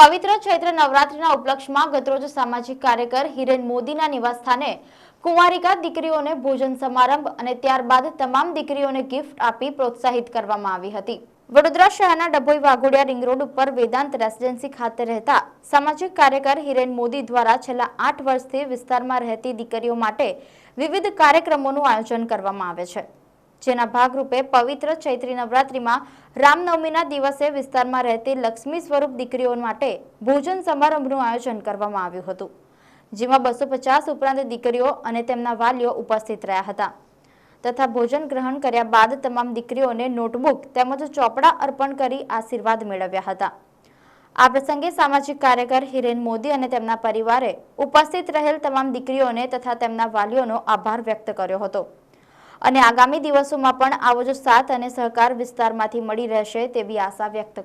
પવિત્ર ચૈત્ર નવરાત્રીના ઉપલક્ષમાં ગતરોજ સામાજિક કાર્યકર હિરેન મોદીના નિવાસસ્થાને કુંવારિકા દીકરીઓને ભોજન સમારંભ અને ત્યારબાદ તમામ દીકરીઓને ગિફ્ટ આપી પ્રોત્સાહિત કરવામાં આવી હતી. વડોદરા શહેરના ડભોઈ વાઘોડિયા રિંગ રોડ ઉપર વેદાંત રેસિડેન્સી ખાતે રહેતા સામાજિક કાર્યકર હિરેન મોદી દ્વારા છેલ્લા આઠ વર્ષથી વિસ્તારમાં રહેતી દીકરીઓ માટે વિવિધ કાર્યક્રમોનું આયોજન કરવામાં આવે છે. જેના ભાગરૂપે પવિત્ર ચૈત્રી નવરાત્રીમાં રામનવમીના દિવસે વિસ્તારમાં રહેતી લક્ષ્મી સ્વરૂપ દીકરીઓ માટે ભોજન સમારંભનું આયોજન કરવામાં આવ્યું હતું. જેમાં બસો પચાસ ઉપરાંત દીકરીઓ અને તેમના વાલીઓ ઉપસ્થિત રહ્યા હતા. તથા ભોજન ગ્રહણ કર્યા બાદ તમામ દીકરીઓને નોટબુક તેમજ ચોપડા અર્પણ કરી આશીર્વાદ મેળવ્યા હતા. આ પ્રસંગે સામાજિક કાર્યકર હિરેન મોદી અને તેમના પરિવારે ઉપસ્થિત રહેલ તમામ દીકરીઓને તથા તેમના વાલીઓનો આભાર વ્યક્ત કર્યો હતો. અને આગામી દિવસોમાં પણ આવો જ સાથ અને સહકાર વિસ્તારમાંથી મળી રહેશે તેવી આશા વ્યક્ત